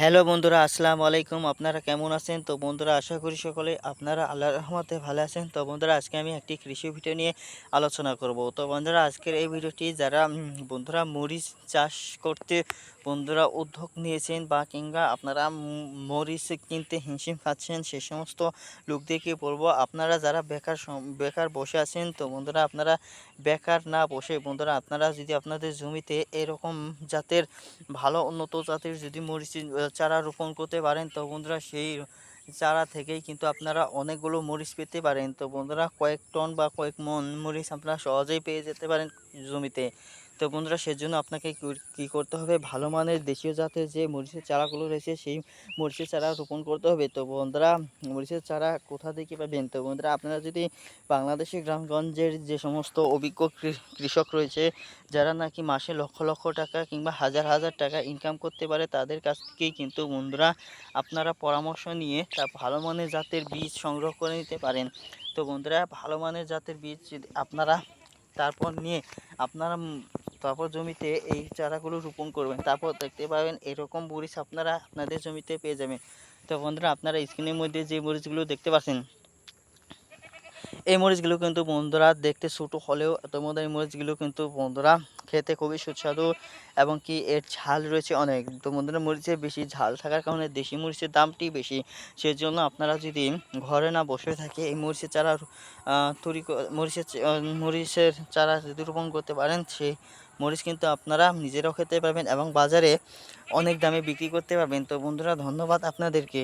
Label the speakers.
Speaker 1: Hello বন্ধুরা, আসসালামু আলাইকুম। আপনারা কেমন আছেন? তো বন্ধুরা, আশা করি সকলে আপনারা আল্লাহ রহমতে ভালো আছেন। তো বন্ধুরা, আজকে আমি একটি কৃষি ভিডিও নিয়ে আলোচনা করব। তো বন্ধুরা, আজকের এই ভিডিওটি যারা বন্ধুরা মরিচ চাষ করতে, বন্ধুরা উদ্যোগ নিয়েছেন বা কিংবা আপনারা মরিচ কিনতে হিমশিম খাচ্ছেন, সে সমস্ত লোক লোকদেরকে বলব, আপনারা যারা বেকার বেকার বসে আছেন, তো বন্ধুরা, আপনারা বেকার না বসে, বন্ধুরা, আপনারা যদি আপনাদের জমিতে এরকম জাতের, ভালো উন্নত জাতের যদি মরিচ চারা রোপণ করতে পারেন, তো বন্ধুরা সেই চারা থেকেই কিন্তু আপনারা অনেকগুলো মরিচ পেতে পারেন। তো বন্ধুরা কয়েক টন বা কয়েক মন মরিচ আপনারা সহজেই পেয়ে যেতে পারেন জমিতে। তো বন্ধুরা সেজন্য আপনাকে কি- করতে হবে? ভালো মানের দেশীয় জাতের যে মরিচের চারাগুলো রয়েছে, সেই মরিচের চারা রোপণ করতে হবে। তো বন্ধুরা, মরিচের চারা কোথা থেকে পাবেন? তো বন্ধুরা, আপনারা যদি বাংলাদেশের গ্রামগঞ্জের যে সমস্ত অভিজ্ঞ কৃষক রয়েছে, যারা নাকি মাসে লক্ষ লক্ষ টাকা কিংবা হাজার হাজার টাকা ইনকাম করতে পারে, তাদের কাছ থেকেই কিন্তু বন্ধুরা আপনারা পরামর্শ নিয়ে তা ভালো মানের জাতের বীজ সংগ্রহ করে নিতে পারেন। তো বন্ধুরা, ভালো মানের জাতের বীজ আপনারা তারপর নিয়ে আপনারা তারপর জমিতে এই চারাগুলো রোপণ করবেন। তারপর দেখতে পাবেন এরকম মরিচ আপনারা আপনাদের জমিতে পেয়ে যাবেন। তো বন্ধুরা, আপনারা স্ক্রিনের মধ্যে যে মরিচগুলো দেখতে পাচ্ছেন এই মরিচগুলো কিন্তু বন্ধুরা দেখতে ছোটো হলেও মধ্যে এই মরিচগুলো কিন্তু বন্ধুরা খেতে খুবই সুস্বাদু এবং কি এর ঝাল রয়েছে অনেক। তো বন্ধুরা মরিচের বেশি ঝাল থাকার কারণে দেশি মরিচের দামটি বেশি। সেই জন্য আপনারা যদি ঘরে না বসে থাকে এই মরিচের চারা তৈরি মরিচের মরিচের চারা যদি রোপণ করতে পারেন, সেই মরিচ কিন্তু আপনারা নিজেরাও খেতে পারবেন এবং বাজারে অনেক দামে বিক্রি করতে পারবেন। তো বন্ধুরা ধন্যবাদ আপনাদেরকে।